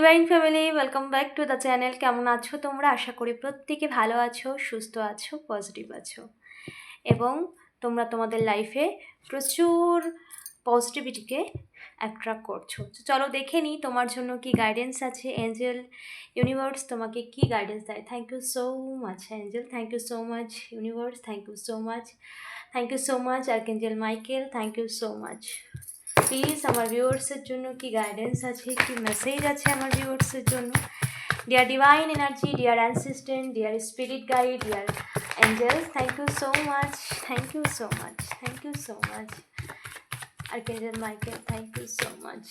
Divine family welcome back to the channel কেমন আছো তোমরা? আশা করি প্রত্যেকে ভালো আছো, সুস্থ আছো পজিটিভ আছো। এবং তোমরা তোমাদের লাইফে প্রচুর পজিটিভিটিকে অ্যাট্রাক্ট করছ। তো চলো দেখে নিই তোমার জন্য কি গাইডেন্স আছে। এঞ্জেল ইউনিভার্স তোমাকে কি গাইডেন্স দেয়? Thank you so much angel thank you so much universe thank you so much thank you so much archangel Michael thank you so much please আমার ভিউয়ার্সের জন্য কি গাইডেন্স আছে, কি মেসেজ আছে আমার ভিউয়ার্সের জন্য? Dear divine energy dear assistant dear spirit guide dear angels thank you so much thank you so much thank you so much R archangel Michael thank you so much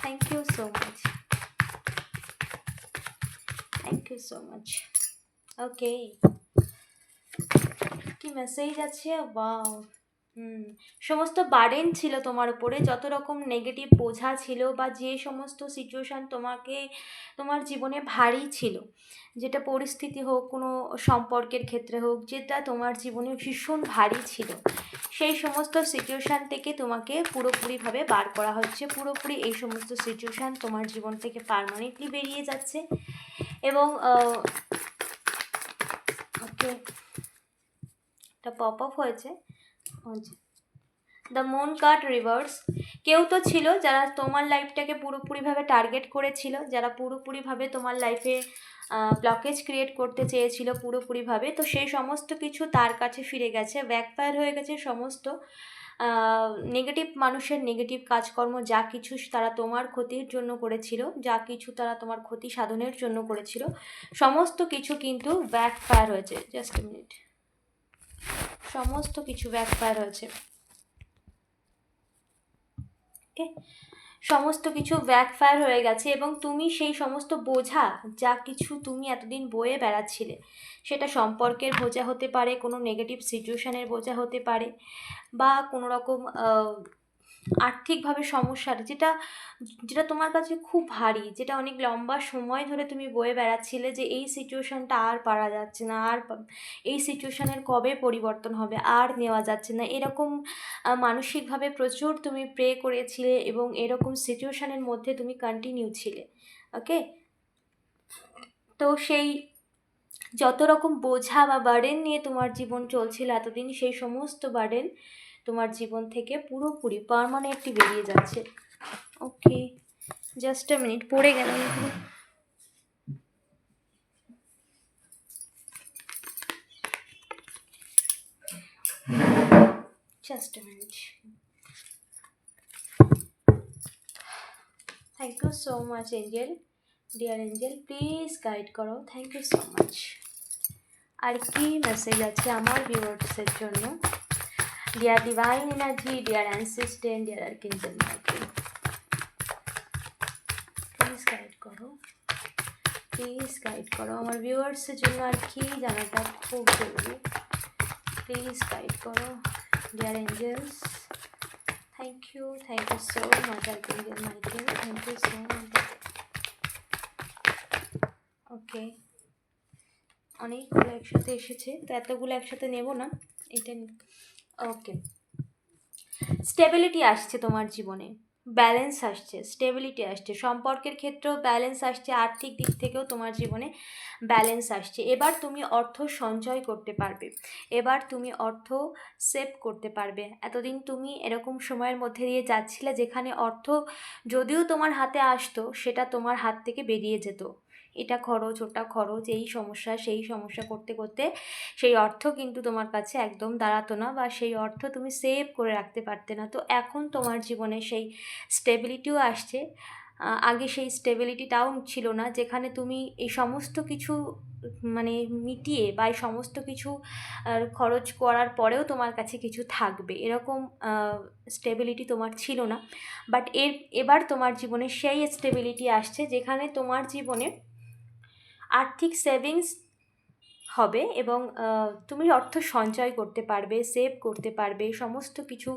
thank you so much thank you so much okay কি message আছে বাও হুম, সমস্ত burden ছিল তোমার উপরে, যত রকম negative বোঝা ছিল বা যে সমস্ত সিচুয়েশান তোমাকে, তোমার জীবনে ভারী ছিল, যেটা পরিস্থিতি হোক, কোনো সম্পর্কের ক্ষেত্রে হোক, যেটা তোমার জীবনে ভীষণ ভারী ছিল, সেই সমস্ত সিচুয়েশান থেকে তোমাকে পুরোপুরিভাবে বার করা হচ্ছে, পুরোপুরি এই সমস্ত সিচুয়েশান তোমার জীবন থেকে পারমানেন্টলি বেরিয়ে যাচ্ছে এবং ওকে একটা পপ আপ হয়েছে। দ্য মুন কাট রিভার্স কেউ তো ছিল যারা তোমার লাইফটাকে পুরোপুরিভাবে টার্গেট করেছিল, যারা পুরোপুরিভাবে তোমার লাইফে ব্লকেজ ক্রিয়েট করতে চেয়েছিল পুরোপুরিভাবে। তো সেই সমস্ত কিছু তার কাছে ফিরে গেছে। ব্যাকফায়ার হয়ে গেছে সমস্ত নেগেটিভ মানুষের নেগেটিভ কাজকর্ম, যা কিছু তারা তোমার ক্ষতির জন্য করেছিল, যা কিছু তারা তোমার ক্ষতি সাধনের জন্য করেছিল। সমস্ত কিছু কিন্তু ব্যাকফায়ার হয়েছে। জাস্ট মিনিট সমস্ত কিছু ব্যাকফায়ার হয়েছে ওকে? সমস্ত কিছু ব্যাকফায়ার হয়ে গেছে এবং তুমি সেই সমস্ত বোঝা, যা কিছু তুমি এতদিন বয়ে বেড়াচ্ছিলে, সেটা সম্পর্কের বোঝা হতে পারে, কোনো নেগেটিভ সিচুয়েশানের বোঝা হতে পারে, বা কোনো রকম আর্থিকভাবে সমস্যার যেটা যেটা তোমার কাছে খুব ভারী, যেটা অনেক লম্বা সময় ধরে তুমি বয়ে বেড়াচ্ছিলে যে এই সিচুয়েশানটা আর পারা যাচ্ছে না, আর এই সিচুয়েশানের কবে পরিবর্তন হবে, আর নেওয়া যাচ্ছে না। এরকম মানসিকভাবে প্রচুর তুমি প্রে করেছিলে এবং এরকম সিচুয়েশানের মধ্যে তুমি কন্টিনিউ ছিলে ওকে তো সেই, যত রকম বোঝা বা বার্ডেন নিয়ে তোমার জীবন চলছিল এতদিন সেই সমস্ত বার্ডেন তোমার জীবন থেকে পুরোপুরি পারমানেন্টলি বেরিয়ে যাচ্ছে। ওকে জাস্ট আ মিনিট পড়ে এগুলো। Just minute thank you so much angel dear angel please guide করো। থ্যাংক ইউ সো মাচ আর কি মেসেজ আছে আমার ভিউয়ার্সের জন্য? Dear divine energy, dear ancestor, dear archangel Michael. Please guide করো প্লিজ গাইড করো আমার ভিউয়ার্সের জন্য আর কি জানাটা খুব জরুরি প্লিজ গাইড করো dear angels thank you thank you so much archangel Michael thank you so much okay অনেকগুলো একসাথে এসেছে তো এতগুলো একসাথে নেব না। এটা ওকে স্টেবিলিটি আসছে তোমার জীবনে। ব্যালেন্স আসছে স্টেবিলিটি আসছে। সম্পর্কের ক্ষেত্রেও ব্যালেন্স আসছে, আর্থিক দিক থেকেও তোমার জীবনে ব্যালেন্স আসছে। এবার তুমি অর্থ সঞ্চয় করতে পারবে। এবার তুমি অর্থ সেভ করতে পারবে। এতদিন তুমি এরকম সময়ের মধ্যে দিয়ে যাচ্ছিলে যেখানে অর্থ যদিও তোমার হাতে আসতো, সেটা তোমার হাত থেকে বেরিয়ে যেত। এটা খরচ, ওটা খরচ, এই সমস্যা, সেই সমস্যা করতে করতে সেই অর্থ কিন্তু তোমার কাছে একদম দাঁড়াতো না বা সেই অর্থ তুমি সেভ করে রাখতে পারতে না। তো এখন তোমার জীবনে সেই স্টেবিলিটিও আসছে। আগে সেই স্টেবিলিটিটাও ছিল না যেখানে তুমি এই সমস্ত কিছু মানে মিটিয়ে বা এই সমস্ত কিছু খরচ করার পরেও তোমার কাছে কিছু থাকবে। এরকম স্টেবিলিটি তোমার ছিল না। বাট এর, এবার তোমার জীবনে সেই স্টেবিলিটি আসছে যেখানে তোমার জীবনে আর্থিক সেভিংস হবে এবং তুমি অর্থ সঞ্চয় করতে পারবে, সেভ করতে পারবে, সমস্ত কিছু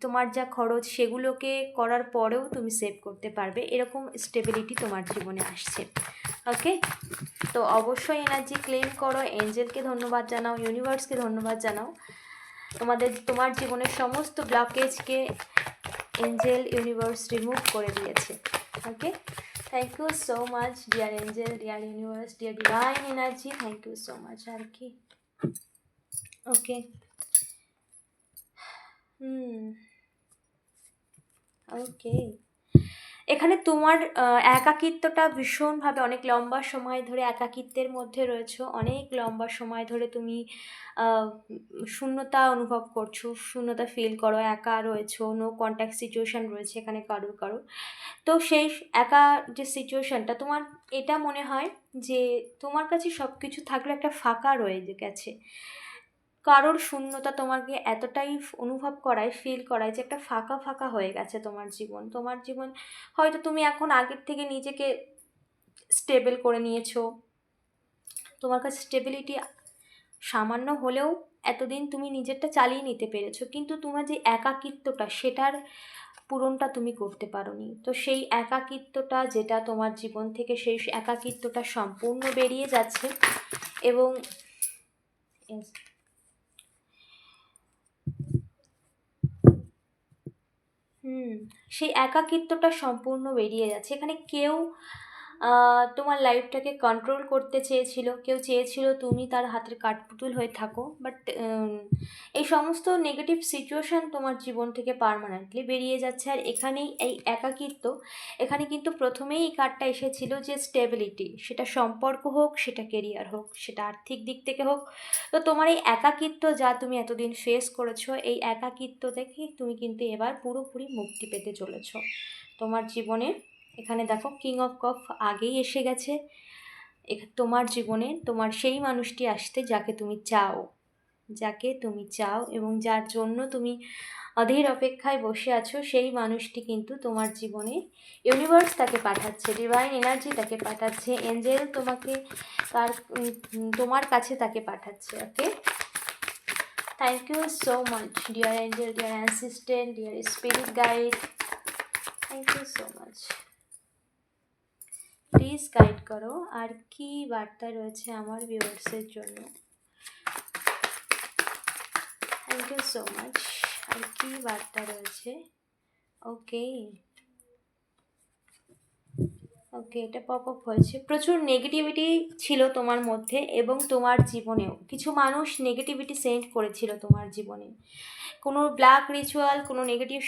তোমার যা খরচ সেগুলোকে করার পরেও তুমি সেভ করতে পারবে। এরকম স্টেবিলিটি তোমার জীবনে আসছে। ওকে তো অবশ্যই এনার্জি ক্লেম করো। এঞ্জেলকে ধন্যবাদ জানাও ইউনিভার্সকে ধন্যবাদ জানাও। তোমাদের, তোমার জীবনের সমস্ত ব্লকেজকে এঞ্জেল ইউনিভার্স রিমুভ করে দিয়েছে। ওকে Thank you so much, dear angel, dear universe, dear divine energy. Thank you so much, Arki. Okay. Hmm. Okay. এখানে তোমার একাকিত্বটা ভীষণভাবে অনেক লম্বা সময় ধরে একাকিত্বের মধ্যে রয়েছে। অনেক লম্বা সময় ধরে তুমি শূন্যতা অনুভব করছ, শূন্যতা ফিল করো, একা রয়েছো নো কন্ট্যাক্ট সিচুয়েশান রয়েছে এখানে কারোর কারোর। তো সেই একা যে সিচুয়েশানটা তোমার এটা মনে হয় যে তোমার কাছে সব কিছু থাকলে একটা ফাঁকা রয়ে গেছে। কারোর শূন্যতা তোমাকে এতটাই অনুভব করায় ফিল করায় যে একটা ফাঁকা ফাঁকা হয়ে গেছে তোমার জীবন। তোমার জীবন হয়তো তুমি এখন আগের থেকে নিজেকে স্টেবল করে নিয়েছো। তোমার কাছে স্টেবিলিটি সামান্য হলেও এতদিন তুমি নিজেরটা চালিয়ে নিতে পেরেছ, কিন্তু তোমার যে একাকিত্বটা সেটার পূরণটা তুমি করতে পারোনি। তো সেই একাকিত্বটা যেটা তোমার জীবন থেকে সেই একাকিত্বটা সম্পূর্ণ বেরিয়ে যাচ্ছে এবং হুম। সেই একাকিত্বটা সম্পূর্ণ বেরিয়ে যাচ্ছে। এখানে কেউ তোমার লাইফটাকে কন্ট্রোল করতে চেয়েছিল। কেউ চেয়েছিল তুমি তার হাতের কাঠপুতুল হয়ে থাকো বাট এই সমস্ত নেগেটিভ সিচুয়েশান তোমার জীবন থেকে পারমানেন্টলি বেরিয়ে যাচ্ছে। আর এখানেই এই একাকিত্ব, এখানে কিন্তু প্রথমেই এই কার্ডটা এসেছিল যে স্টেবিলিটি সেটা সম্পর্ক হোক, সেটা কেরিয়ার হোক, সেটা আর্থিক দিক থেকে হোক। তো তোমার এই একাকিত্ব যা তুমি এতদিন ফেস করেছ, এই একাকিত্ব থেকে তুমি কিন্তু এবার পুরোপুরি মুক্তি পেতে চলেছ। তোমার জীবনে এখানে দেখো কিং অফ কফ আগেই এসে গেছে। তোমার জীবনে তোমার সেই মানুষটি আসতে যাকে তুমি চাও, যাকে তুমি চাও এবং যার জন্য তুমি অধীর অপেক্ষায় বসে আছো, সেই মানুষটি কিন্তু তোমার জীবনে ইউনিভার্স তাকে পাঠাচ্ছে ডিভাইন এনার্জি তাকে পাঠাচ্ছে এঞ্জেল তোমাকে তার তোমার কাছে তাকে পাঠাচ্ছে okay thank you so much dear angel dear assistant dear spirit guide thank you so much please guide করো। আর কি বার্তা রয়েছে আমার ভিউয়ার্সের জন্য? থ্যাংক ইউ সো মাচ আর কি বার্তা রয়েছে? ওকে ওকে এটা পপ আপ হয়েছে। প্রচুর নেগেটিভিটি ছিল তোমার মধ্যে এবং তোমার জীবনেও। কিছু মানুষ নেগেটিভিটি সেন্ড করেছিল তোমার জীবনে। কোনো ব্ল্যাক রিচুয়াল কোনো নেগেটিভ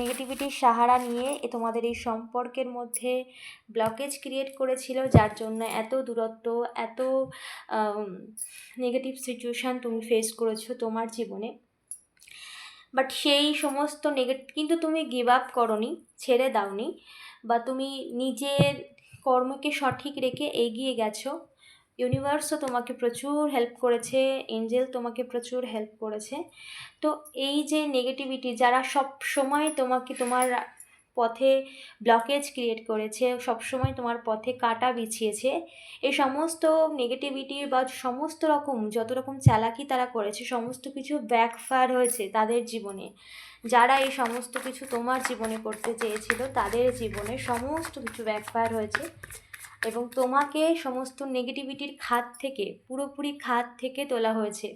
নেগেটিভিটির সাহারা নিয়ে তোমাদের এই সম্পর্কের মধ্যে ব্লকেজ ক্রিয়েট করেছিল, যার জন্য এত দূরত্ব, এত নেগেটিভ সিচুয়েশান তুমি ফেস করেছ তোমার জীবনে। বাট সেই সমস্ত নেগেটিভ কিন্তু তুমি গিভ আপ করনি, ছেড়ে দাওনি। বা তুমি নিজের কর্মকে সঠিক রেখে এগিয়ে গেছো ইউনিভার্সও তোমাকে প্রচুর হেল্প করেছে এঞ্জেল তোমাকে প্রচুর হেল্প করেছে। তো এই যে নেগেটিভিটি যারা সব সময় তোমাকে তোমার পথে ব্লকেজ ক্রিয়েট করেছে, সব সময় তোমার পথে কাটা বিছিয়েছে, এই সমস্ত নেগেটিভিটি বা সমস্ত রকম যত রকম চালাকি তারা করেছে, সমস্ত কিছু ব্যাকফায়ার হয়েছে তাদের জীবনে। যারা এই সমস্ত কিছু তোমার জীবনে করতে চেয়েছিল, তাদের জীবনে সমস্ত কিছু ব্যাকফায়ার হয়েছে এবং তোমাকে সমস্ত নেগেটিভিটির খাত থেকে, পুরোপুরি খাত থেকে তোলা হয়েছে।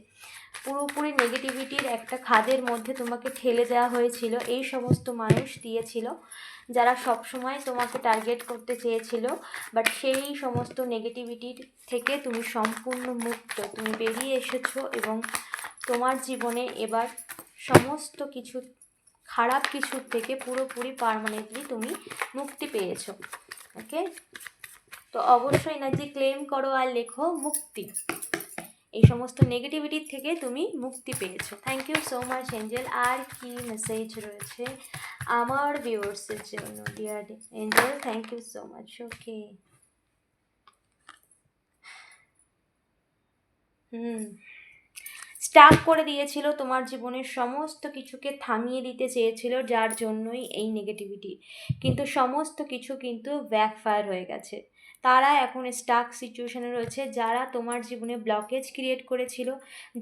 পুরোপুরি নেগেটিভিটির একটা খাদের মধ্যে তোমাকে ঠেলে দেওয়া হয়েছিল, এই সমস্ত মানুষ দিয়েছিল, যারা সব সময় তোমাকে টার্গেট করতে চেয়েছিল বাট সেই সমস্ত নেগেটিভিটির থেকে তুমি সম্পূর্ণ মুক্ত, তুমি বেরিয়ে এসেছ এবং তোমার জীবনে এবার সমস্ত কিছু খারাপ কিছুর থেকে পুরোপুরি পারমানেন্টলি তুমি মুক্তি পেয়েছ। ওকে তো অবশ্যই এনার্জি ক্লেম করো আর লেখো মুক্তি। এই সমস্ত নেগেটিভিটির থেকে তুমি মুক্তি পেয়েছ। Thank you so much angel আর কি মেসেজ রয়েছে আমার ভিউয়ার্সের জন্য dear angel thank you so much okay hmm. Stuck করে দিয়েছিল, তোমার জীবনের সমস্ত কিছুকে থামিয়ে দিতে চেয়েছিল, যার জন্যই এই নেগেটিভিটি কিন্তু সমস্ত কিছু কিন্তু ব্যাকফায়ার হয়ে গেছে। তারা এখন স্টাক সিচুয়েশানে রয়েছে, যারা তোমার জীবনে ব্লকেজ ক্রিয়েট করেছিল,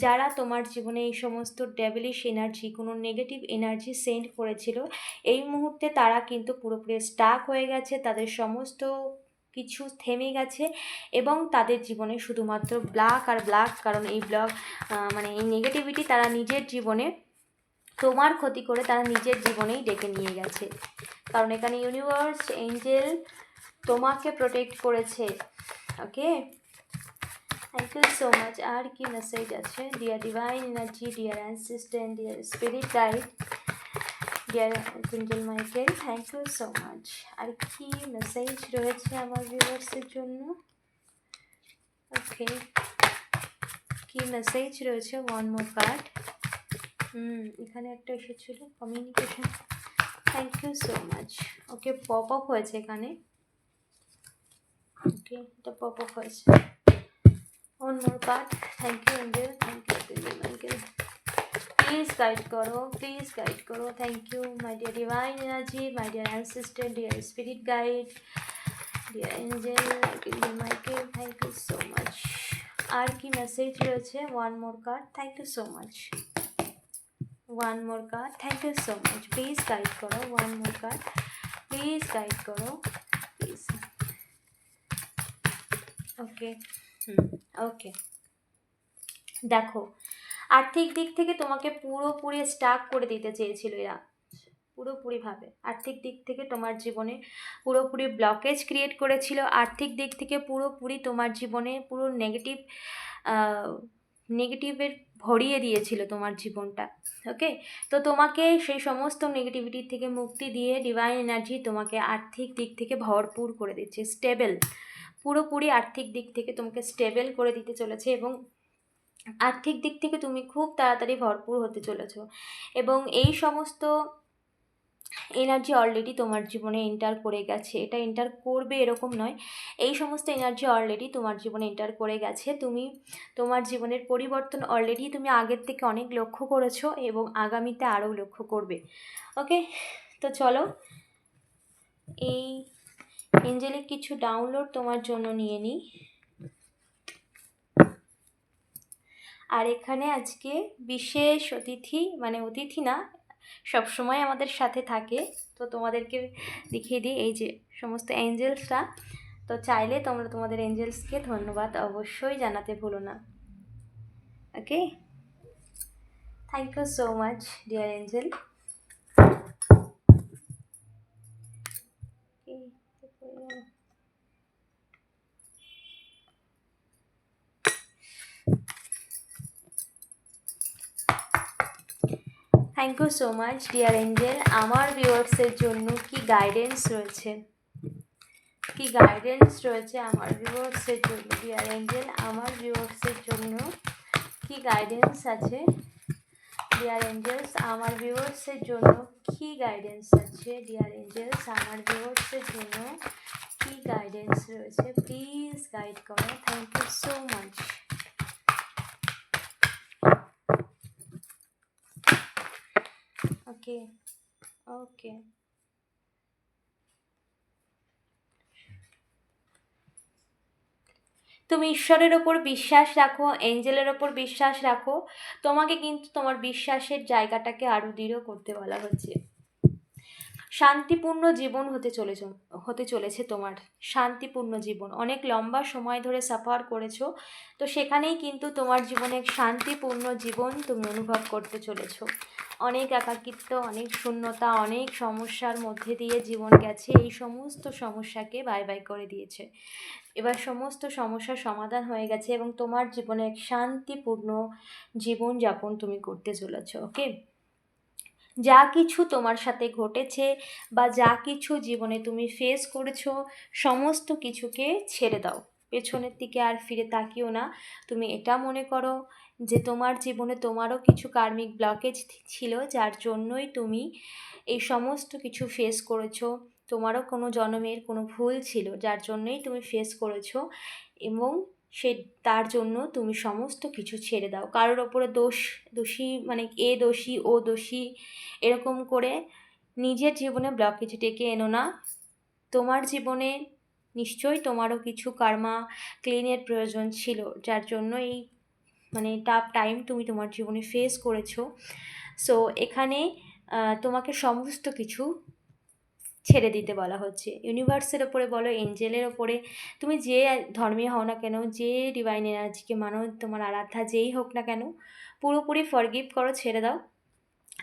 যারা তোমার জীবনে এই সমস্ত ডেভিলিশ এনার্জি কোনো নেগেটিভ এনার্জি সেন্ড করেছিল, এই মুহূর্তে তারা কিন্তু পুরোপুরি স্টাক হয়ে গেছে, তাদের সমস্ত কিছু থেমে গেছে এবং তাদের জীবনে শুধুমাত্র ব্ল্যাক আর ব্ল্যাক কারণ এই ব্লক মানে এই নেগেটিভিটি তারা নিজের জীবনে, তোমার ক্ষতি করে তারা নিজের জীবনেই ডেকে নিয়ে গেছে। কারণ এখানে ইউনিভার্স এঞ্জেল তোমাকে প্রোটেক্ট করেছে। Okay thank you so much আর কি মেসেজ আছে? Dear divine energy dear assistant dear spirit guide dear কুঞ্জল Michael thank you so much আর কি মেসেজ রয়েছে আমার ভিউয়ার্সের জন্য। ওকে কি মেসেজ রয়েছে? ওয়ান মোর কার্ড হুম, এখানে একটা এসেছিল। Communication thank you so much okay pop up হয়েছে এখানে। ওকে এটা পপ আপ হয়েছে। One more card thank you angel thank you কুঞ্জল Michael please guide করো প্লিজ গাইড করো thank you my dear divine energy my dear assistant dear spirit guide dear angel Michael thank you so much আর কি message রয়েছে? One more card thank you so much one more card thank you so much please guide করো one more card please guide করো please okay okay দেখো আর্থিক দিক থেকে তোমাকে পুরোপুরি স্টাক করে দিতে চেয়েছিল এরা। পুরোপুরিভাবে। আর্থিক দিক থেকে তোমার জীবনে পুরোপুরি ব্লকেজ ক্রিয়েট করেছিল। আর্থিক দিক থেকে পুরোপুরি তোমার জীবনে পুরো নেগেটিভ নেগেটিভের ভরিয়ে দিয়েছিল তোমার জীবনটা। ওকে তো তোমাকে সেই সমস্ত নেগেটিভিটি থেকে মুক্তি দিয়ে ডিভাইন এনার্জি তোমাকে আর্থিক দিক থেকে ভরপুর করে দিচ্ছে। স্টেবল পুরোপুরি আর্থিক দিক থেকে তোমাকে স্টেবল করে দিতে চলেছে এবং আর্থিক দিক থেকে তুমি খুব তাড়াতাড়ি ভরপুর হতে চলেছ এবং এই সমস্ত এনার্জি অলরেডি তোমার জীবনে এন্টার করে গেছে। এটা এন্টার করবে এরকম নয়। এই সমস্ত এনার্জি অলরেডি তোমার জীবনে এন্টার করে গেছে। তুমি, তোমার জীবনের পরিবর্তন অলরেডি তুমি আগের থেকে অনেক লক্ষ্য করেছ এবং আগামীতে আরও লক্ষ্য করবে। ওকে তো চলো, এই এঞ্জেলিক কিছু ডাউনলোড তোমার জন্য নিয়ে নিই। আর এখানে আজকে বিশেষ অতিথি মানে অতিথি না, সব সময় আমাদের সাথে থাকে। তো তোমাদেরকে দেখিয়ে দিই, এই যে সমস্ত অ্যাঞ্জেলসরা তো চাইলে তোমরা তোমাদের অ্যাঞ্জেলসকে ধন্যবাদ অবশ্যই জানাতে ভুলো না। Okay thank you so much dear angel thank you so much dear angel আমার ভিউয়ার্সের জন্য কি গাইডেন্স রয়েছে? কি গাইডেন্স রয়েছে আমার ভিউয়ার্সের জন্য ডিয়ার এঞ্জেল আমার ভিউয়ার্সের জন্য কি গাইডেন্স আছে? ডিয়ার এঞ্জেলস আমার ভিউয়ার্সের জন্য কি গাইডেন্স আছে? ডিয়ার এঞ্জেলস আমার ভিউয়ার্সের জন্য কি গাইডেন্স রয়েছে? প্লিজ গাইড করো। Thank you so much okay okay তুমি ঈশ্বরের ওপর বিশ্বাস রাখো, এঞ্জেলের ওপর বিশ্বাস রাখো। তোমাকে কিন্তু তোমার বিশ্বাসের জায়গাটাকে আরও দৃঢ় করতে বলা হচ্ছে শান্তিপূর্ণ জীবন হতে চলেছ, হতে চলেছে তোমার। শান্তিপূর্ণ জীবন। অনেক লম্বা সময় ধরে সাফার করেছ, তো সেখানেই কিন্তু তোমার জীবনে শান্তিপূর্ণ জীবন তুমি অনুভব করতে চলেছ। অনেক একাকিত্ব, অনেক শূন্যতা, অনেক সমস্যার মধ্যে দিয়ে জীবন গেছে, এই সমস্ত সমস্যাকে বাই বাই করে দিয়েছে। এবার সমস্ত সমস্যার সমাধান হয়ে গেছে এবং তোমার জীবনে এক শান্তিপূর্ণ জীবনযাপন তুমি করতে চলেছ ওকে যা কিছু তোমার সাথে ঘটেছে বা যা কিছু জীবনে তুমি ফেস করেছ, সমস্ত কিছুকে ছেড়ে দাও। পেছনের দিকে আর ফিরে তাকিও না। তুমি এটা মনে করো যে তোমার জীবনে তোমারও কিছু কার্মিক ব্লকেজ ছিল যার জন্যই তুমি এই সমস্ত কিছু ফেস করেছ। তোমারও কোনো জন্মের কোনো ভুল ছিল যার জন্যই তুমি ফেস করেছ এবং সে, তার জন্য তুমি সমস্ত কিছু ছেড়ে দাও। কারোর ওপরে দোষ, দোষী মানে এ দোষী, ও দোষী, এরকম করে নিজের জীবনে ব্লকেজ ডেকে এনো না। তোমার জীবনে নিশ্চয়ই তোমারও কিছু কার্মা ক্লিনের প্রয়োজন ছিল, যার জন্য এই মানে টাফ টাইম তুমি তোমার জীবনে ফেস করেছ। সো এখানে তোমাকে সমস্ত কিছু ছেড়ে দিতে বলা হচ্ছে। ইউনিভার্সের ওপরে বলো এঞ্জেলের ওপরে, তুমি যে ধর্মে হও না কেন, যে ডিভাইন এনার্জিকে মানো, তোমার আরাধ্যা যেই হোক না কেন, পুরোপুরি ফরগিভ করো, ছেড়ে দাও।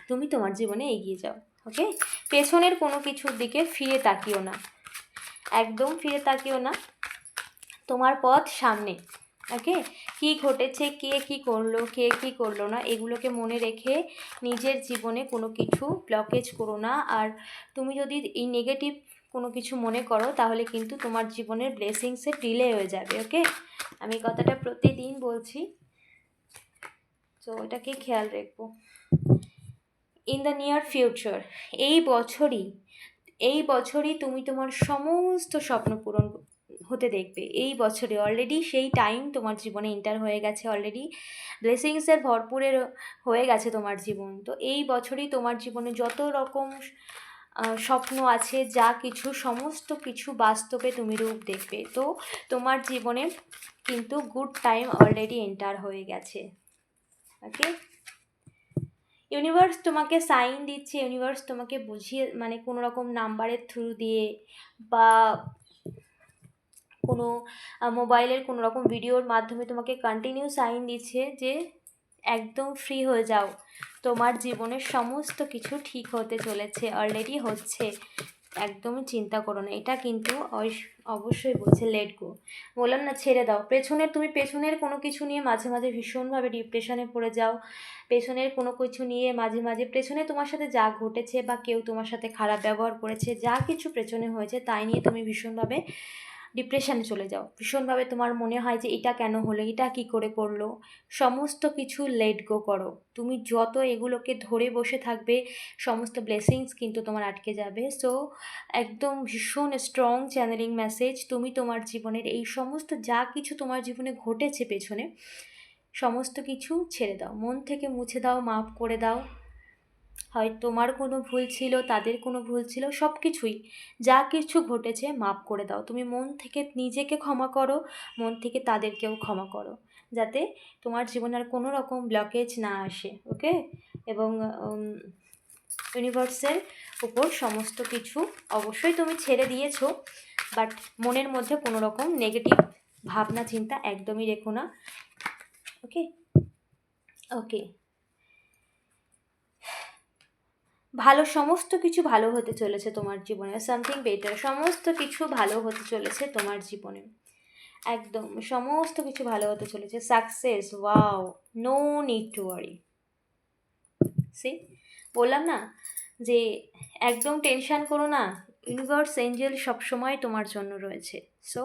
তুমি তোমার জীবনে এগিয়ে যাও ওকে পেছনের কোনো কিছুর দিকে ফিরে তাকিও না। একদম ফিরে তাকিও না। তোমার পথ সামনে। ওকে? কী ঘটেছে? কে কী করল? কে কী করল না? এগুলোকে মনে রেখে নিজের জীবনে কোনো কিছু ব্লকেজ করো না। আর তুমি যদি এই নেগেটিভ কোনো কিছু মনে করো, তাহলে কিন্তু তোমার জীবনের ব্লেসিংসে ডিলে হয়ে যাবে, ওকে? আমি কথাটা প্রতিদিন বলছি। তো এটাকে খেয়াল রাখব ইন দ্য নিয়ার ফিউচার এই বছরই এই বছরই তুমি তোমার সমস্ত স্বপ্ন পূরণ হতে দেখবে। এই বছরে অলরেডি সেই টাইম তোমার জীবনে এন্টার হয়ে গেছে অলরেডি ব্লেসিংসের ভরপুরের হয়ে গেছে তোমার জীবন। তো এই বছরই তোমার জীবনে যত রকম স্বপ্ন আছে, যা কিছু, সমস্ত কিছু বাস্তবে তুমি রূপ দেখবে। তো তোমার জীবনে কিন্তু গুড টাইম অলরেডি এন্টার হয়ে গেছে। ওকে ইউনিভার্স তোমাকে সাইন দিচ্ছে ইউনিভার্স তোমাকে বুঝিয়ে মানে কোনো রকম নাম্বারের থ্রু দিয়ে বা কোনো মোবাইলের কোনো রকম ভিডিওর মাধ্যমে তোমাকে কন্টিনিউ সাইন দিচ্ছে যে একদম ফ্রি হয়ে যাও। তোমার জীবনের সমস্ত কিছু ঠিক হতে চলেছে অলরেডি হচ্ছে। একদমই চিন্তা করো না, এটা কিন্তু অবশ- অবশ্যই বলছে লেট গো বললাম না, ছেড়ে দাও। পেছনের, তুমি পেছনের কোনো কিছু নিয়ে মাঝে মাঝে ভীষণভাবে ডিপ্রেশনে পড়ে যাও। পেছনের কোনো কিছু নিয়ে মাঝে মাঝে, পেছনে তোমার সাথে যা ঘটেছে বা কেউ তোমার সাথে খারাপ ব্যবহার করেছে, যা কিছু পেছনে হয়েছে, তাই নিয়ে তুমি ভীষণভাবে ডিপ্রেশনে চলে যাও। ভীষণভাবে তোমার মনে হয় যে এটা কেন হলো, এটা কি করে করল? সমস্ত কিছু লেট গো করো। তুমি যত এগুলোকে ধরে বসে থাকবে, সমস্ত ব্লেসিংস কিন্তু তোমার আটকে যাবে। সো একদম ভীষণ স্ট্রং চ্যানেলিং মেসেজ তুমি তোমার জীবনের এই সমস্ত যা কিছু তোমার জীবনে ঘটেছে পেছনে, সমস্ত কিছু ছেড়ে দাও। মন থেকে মুছে দাও মাফ করে দাও। হয় তোমার কোনো ভুল ছিল, তাদের কোনো ভুল ছিল, সব কিছুই। যা কিছু ঘটেছে মাপ করে দাও। তুমি মন থেকে নিজেকে ক্ষমা করো, মন থেকে তাদেরকেও ক্ষমা করো, যাতে তোমার জীবনে আর কোনো রকম ব্লকেজ না আসে ওকে এবং ইউনিভার্সের উপর সমস্ত কিছু অবশ্যই তুমি ছেড়ে দিয়েছ বাট মনের মধ্যে কোনো রকম নেগেটিভ ভাবনা, চিন্তা একদমই রেখো না ওকে ওকে ভালো সমস্ত কিছু ভালো হতে চলেছে তোমার জীবনে সামথিং বেটার সমস্ত কিছু ভালো হতে চলেছে তোমার জীবনে। একদম, সমস্ত কিছু ভালো হতে চলেছে success wow no need to worry see বললাম না যে একদম টেনশান করো না ইউনিভার্স এঞ্জেল সবসময় তোমার জন্য রয়েছে। সো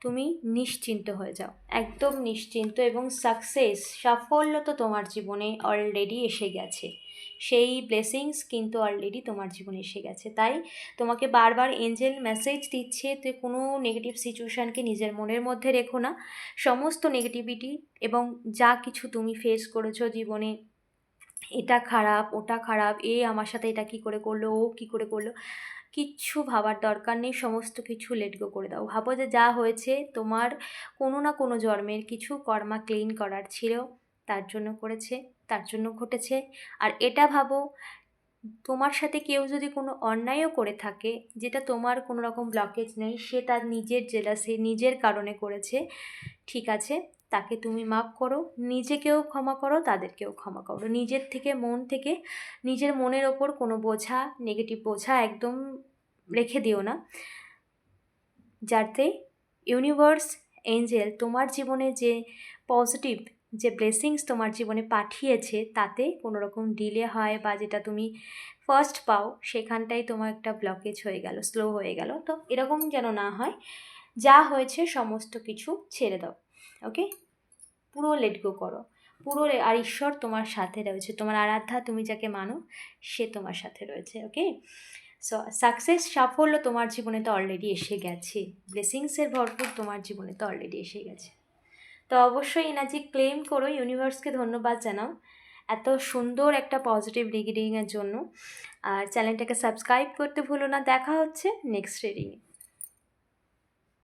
তুমি নিশ্চিন্ত হয়ে যাও, একদম নিশ্চিন্ত এবং সাকসেস সাফল্য তো তোমার জীবনে অলরেডি এসে গেছে। সেই ব্লেসিংস কিন্তু অলরেডি তোমার জীবনে এসে গেছে। তাই তোমাকে বারবার এঞ্জেল মেসেজ দিচ্ছে তো কোনো নেগেটিভ সিচুয়েশানকে নিজের মনের মধ্যে রেখো না। সমস্ত নেগেটিভিটি এবং যা কিছু তুমি ফেস করেছ জীবনে, এটা খারাপ, ওটা খারাপ, এ আমার সাথে এটা কি করে করল, ও কি করে করল, কিচ্ছু ভাবার দরকার নেই, সমস্ত কিছু লেট গো করে দাও। ভাবো যে যা হয়েছে তোমার কোনো না কোনো জন্মের কিছু কর্মা ক্লিন করার ছিল। তার জন্য করেছে, তার জন্য ঘটেছে। আর এটা ভাবো, তোমার সাথে কেউ যদি কোনো অন্যায়ও করে থাকে, যেটা তোমার কোনো রকম ব্লকেজ নেই, সে তার নিজের জেলাসে নিজের কারণে করেছে, ঠিক আছে, তাকে তুমি মাফ করো, নিজেকেও ক্ষমা করো, তাদেরকেও ক্ষমা করো। নিজের থেকে, মন থেকে, নিজের মনের ওপর কোনো বোঝা নেগেটিভ বোঝা একদম রেখে দিও না। যাতে ইউনিভার্স এঞ্জেল তোমার জীবনে যে পজিটিভ যে ব্লেসিংস তোমার জীবনে পাঠিয়েছে, তাতে কোনো রকম ডিলে হয় বা যেটা তুমি ফার্স্ট পাও সেখানটাই তোমার একটা ব্লকেজ হয়ে গেল স্লো হয়ে গেল। তো এরকম যেন না হয়, যা হয়েছে সমস্ত কিছু ছেড়ে দাও ওকে পুরো লেট গো করো। পুরো আর ঈশ্বর তোমার সাথে রয়েছে, তোমার আরাধ্যা তুমি যাকে মানো, সে তোমার সাথে রয়েছে ওকে সো সাকসেস সাফল্য তোমার জীবনে তো অলরেডি এসে গেছে ব্লেসিংসের ভরপুর তোমার জীবনে তো অলরেডি এসে গেছে। তো অবশ্যই এনার্জি ক্লেম করো ইউনিভার্সকে ধন্যবাদ জানাও। এত সুন্দর একটা পজিটিভ রিডিংয়ের জন্য। আর চ্যানেলটাকে সাবস্ক্রাইব করতে ভুলো না। দেখা হচ্ছে নেক্সট রিডিংয়ে